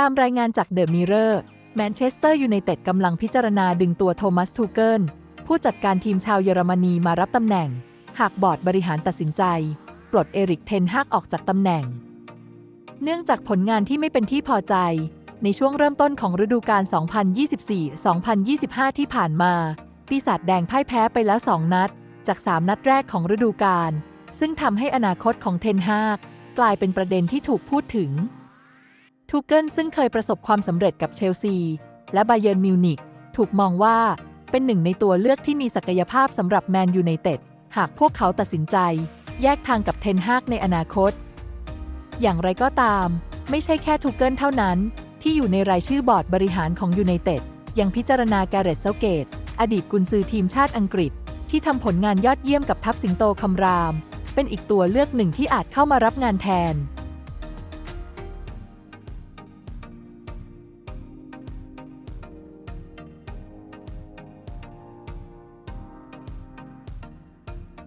ตามรายงานจากเดอะมิเรอร์แมนเชสเตอร์ยูไนเต็ดกำลังพิจารณาดึงตัวโทมัสทูเกิลผู้จัดการทีมชาวเยอรมนีมารับตำแหน่ง หากบอร์ดบริหารตัดสินใจ ปลดเอริกเทนฮากออกจากตำแหน่ง เนื่องจากผลงานที่ไม่เป็นที่พอใจ ในช่วงเริ่มต้นของฤดูกาล 2024-2025 ที่ผ่านมา ปีศาจแดงพ่ายแพ้ไปแล้ว 2 นัด จาก 3 นัดแรกของฤดูกาลซึ่งทำให้อนาคตของเทนฮากกลายเป็นประเด็นที่ถูกพูดถึง ทูเกิลซึ่งเคยประสบความสำเร็จกับเชลซี และบาเยิร์นมิวนิกถูกมองว่าเป็นหนึ่งในตัวเลือกที่มีศักยภาพสำหรับแมนยูไนเต็ดหากพวกเขาตัดสินใจ แยกทางกับเทนฮากในอนาคต อย่างไรก็ตาม ไม่ใช่แค่ทูเกิลเท่านั้น ที่อยู่ในรายชื่อบอร์ดบริหารของยูไนเต็ดยังพิจารณาการเรตเซาเกต อดีตกุนซือทีมชาติอังกฤษ ที่ทำผลงานยอดเยี่ยมกับทัพสิงโตคำราม เป็นอีกตัวเลือกหนึ่งที่อาจเข้ามารับงานแทน